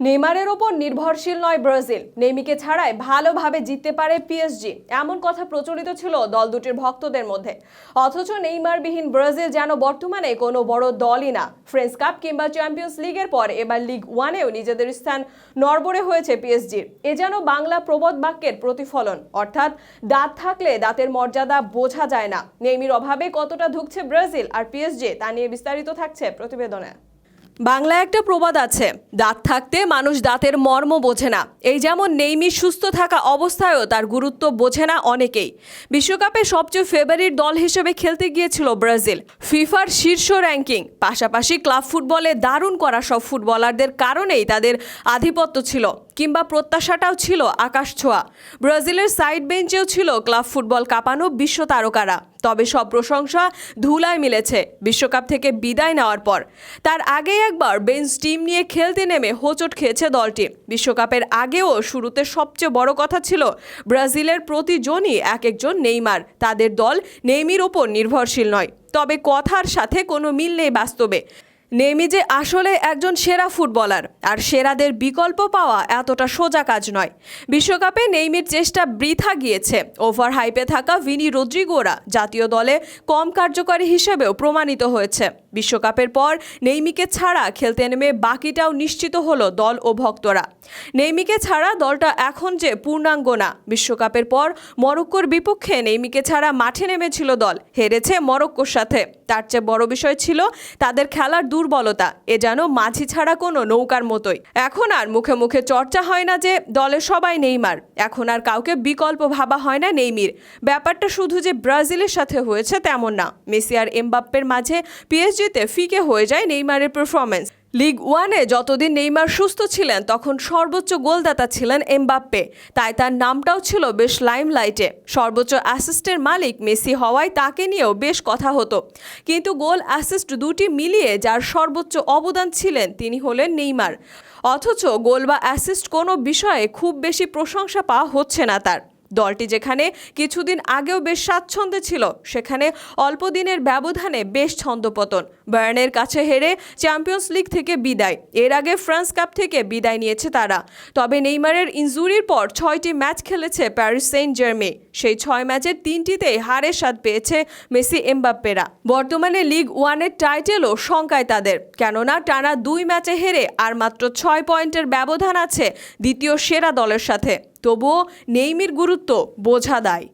নেইমারের ওপর নির্ভরশীল নয় ব্রাজিল। নেইমিকে ছাড়াই ভালোভাবে জিততে পারে পিএসজি এমন কথা প্রচলিত ছিল দল দুটির ভক্তদের মধ্যে। অথচ নেইমারবিহীন ব্রাজিল যেন বর্তমানে কোনো বড় দলই না। ফ্রেঞ্চ কাপ কিংবা চ্যাম্পিয়ন্স লিগের পর এবার লিগ ওয়ানেও নিজেদের স্থান নড়বড়ে হয়েছে পিএসজির এ যেন বাংলা প্রবাদ বাক্যের প্রতিফলন। অর্থাৎ দাঁত থাকলে দাঁতের মর্যাদা বোঝা যায় না। নেইমির অভাবে কতটা ধুকছে ব্রাজিল আর পিএসজি তা নিয়ে বিস্তারিত থাকছে প্রতিবেদনে। বাংলা একটা প্রবাদ আছে, দাঁত থাকতে মানুষ দাঁতের মর্ম বোঝে না। এই যেমন নেইমি সুস্থ থাকা অবস্থায়ও তার গুরুত্ব বোঝে না অনেকেই। বিশ্বকাপে সবচেয়ে ফেভারিট দল হিসেবে খেলতে গিয়েছিল ব্রাজিল। ফিফার শীর্ষ র্যাঙ্কিং পাশাপাশি ক্লাব ফুটবলে দারুণ করা সব ফুটবলারদের কারণেই তাদের আধিপত্য ছিল। কিংবা প্রত্যাশাটাও ছিল আকাশ ছোঁয়া। ব্রাজিলের সাইড বেঞ্চেও ছিল ক্লাব ফুটবল কাঁপানো বিশ্ব তারকারা। তবে সব প্রশংসা ধুলায় মিলেছে বিশ্বকাপ থেকে বিদায় নেওয়ার পর। তার আগেই একবার বেঞ্চ টিম নিয়ে খেলতে নেমে হোঁচট খেয়েছে দলটি। বিশ্বকাপের আগেও শুরুতে সবচেয়ে বড় কথা ছিল ব্রাজিলের প্রতিজনই এক একজন নেইমার। তাদের দল নেইমির ওপর নির্ভরশীল নয়। তবে কথার সাথে কোনো মিল নেই বাস্তবে। নেইমি যে আসলে একজন সেরা ফুটবলার, আর সেরাদের বিকল্প পাওয়া এতটা সোজা কাজ নয়। বিশ্বকাপে নেইমির চেষ্টা বৃথা গিয়েছে। ওভার হাইপে থাকা ভিনি রদ্রিগোরা জাতীয় দলে কম কার্যকরী হিসেবেও প্রমাণিত হয়েছে। বিশ্বকাপের পর নেইমিকে ছাড়া খেলতে নেমে বাকিটাও নিশ্চিত হলো দল ও ভক্তরা। নেইমিকে ছাড়া দলটা এখন যে পূর্ণাঙ্গ না, বিশ্বকাপের পর মরক্কোর বিপক্ষে নেইমিকে ছাড়া মাঠে নেমেছিল দল, হেরেছে মরক্কোর সাথে। তার চেয়ে বড় বিষয় ছিল তাদের খেলার দুর্বলতা। এ যেন মাঝি ছাড়া কোনো নৌকার মতোই। এখন আর মুখে মুখে চর্চা হয় না যে দলে সবাই নেইমার। এখন আর কাউকে বিকল্প ভাবা হয় না নেইমির। ব্যাপারটা শুধু যে ব্রাজিলের সাথে হয়েছে তেমন না। মেসি আর এমবাপ্পের মাঝে পিএসজিতে ফিকে হয়ে যায় নেইমারের পারফরমেন্স লিগ ওয়ানে যতদিন নেইমার সুস্থ ছিলেন, তখন সর্বোচ্চ গোলদাতা ছিলেন এমবাপ্পে। তাই তার নামটাও ছিল বেশ লাইমলাইটে। সর্বোচ্চ অ্যাসিস্টের মালিক মেসি হওয়ায় তাকে নিয়েও বেশ কথা হতো। কিন্তু গোল অ্যাসিস্ট দুটি মিলিয়ে যার সর্বোচ্চ অবদান ছিলেন, তিনি হলেন নেইমার। অথচ গোল বা অ্যাসিস্ট কোনো বিষয়ে খুব বেশি প্রশংসা পাওয়া হচ্ছে না তার। দলটি যেখানে কিছুদিন আগেও বেশ স্বাচ্ছন্দ্যে ছিল, সেখানে অল্প দিনের ব্যবধানে বেশ ছন্দপতন বায়ার্নের কাছে হেরে চ্যাম্পিয়ন্স লিগ থেকে বিদায়। এর আগে ফ্রান্স কাপ থেকে বিদায় নিয়েছে তারা। তবে নেইমারের ইনজুরির পর ছয়টি ম্যাচ খেলেছে প্যারিস সেন্ট জার্মে সেই ছয় ম্যাচের তিনটিতেই হারের স্বাদ পেয়েছে মেসি, এমবাপ্পেরা। বর্তমানে লিগ ওয়ানের টাইটেলও শঙ্কায় তাদের। কেননা টানা দুই ম্যাচে হেরে আর মাত্র ছয় পয়েন্টের ব্যবধান আছে দ্বিতীয় সেরা দলের সাথে। তবুও নেইমির গুরুত্ব বোঝা দায়।